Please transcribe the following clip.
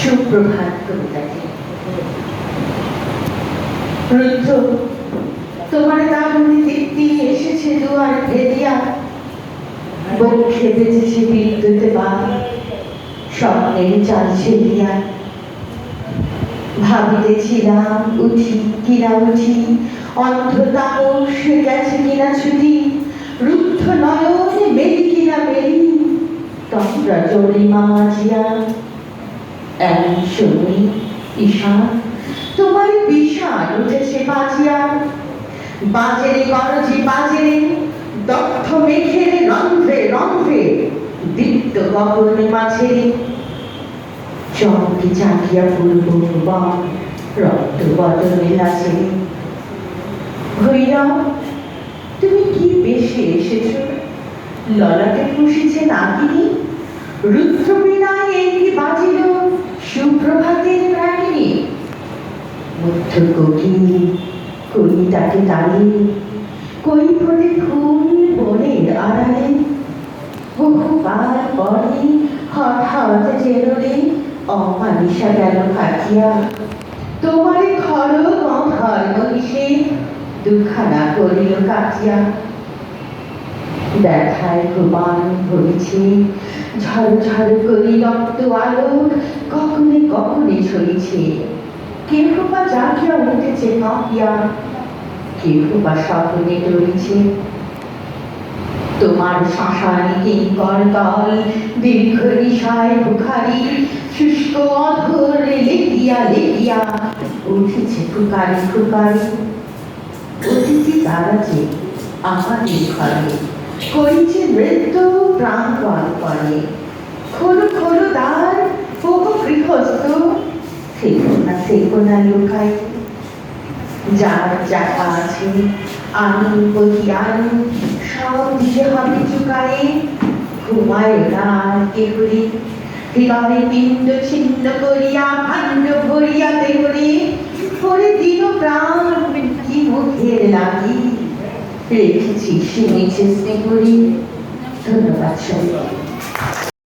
সুপ্রভাত কবিতাটি। রুদ্র তোমার দারুণী দীপ্তি এসেছে দুয়ার ভেদিয়া বক্ষে বেঁচেছে বিদ্যুতে বা স্বপ্নের চাল ছেলিয়া ভাবিতেছিলাম, উঠি কিনা উঠি অন্ধতামস গেছে কিনা ছুটি, রুদ্ধ নয়নে মেলি কিনা মেলি তন্দ্রা জড়ি মামাজিয়া এমন তোমার বিষাণ উঠেছে বাজিয়া। বাজেরে গরজি বাজেরে দগ্ধ মেঘের রন্ধ্রে রন্ধ্রে দীপ্ত গগনে মাঝে। চমকে চাকিয়া পূর্ব বন রক্ত বদলে আছে ভৈরব, তুমি কি বেশে এসেছ? ললাটে খুশিছে নাগিনী। রুদ্রবীণায় এই বাজিল? মুগ্ধ কোকিল কই তাকে দাঁড়িয়ে কই ফোটে ফুল বনের আড়ালে, বহুবার পরে হঠাৎ জেরোলে অমানিসা গেল কাটিয়া তোমার খর গন্ধর মহিষে দুখানা করিল কাটিয়া ব্যথায় প্রমাণ ভরেছে ঝড় ঝড় করি রক্ত আলো কখনে কখনে ছড়িছে কেহ বা জাগিয়া উঠেছে কাঁপিয়া কেহ বা স্বপ্নে ডরিছে তোমার শ্মশানে কিঙ্কর দল দীর্ঘ নিশায় বুখারি, শুষ্ক অধরে লেগিয়া লেগিয়া উঠেছে ফুকারি ফুকারি। অতিথি দাঁড়াচ্ছে আমাদের ঘরে, করিছে নৃত্য প্রাণপণ করে। খোলো খোলো দ্বার থেকো না থেকো না লুকাই যার আছে আমি সব হবে ঘুমায় কেহরে। পিণ্ড ছিন্ন করিয়া, ভাণ্ড ভরিয়া দেহরে। পরে দিন প্রাণ কি মুখের লাগি। রেখেছি স্নেহরে। ধন্যবাদ সবাই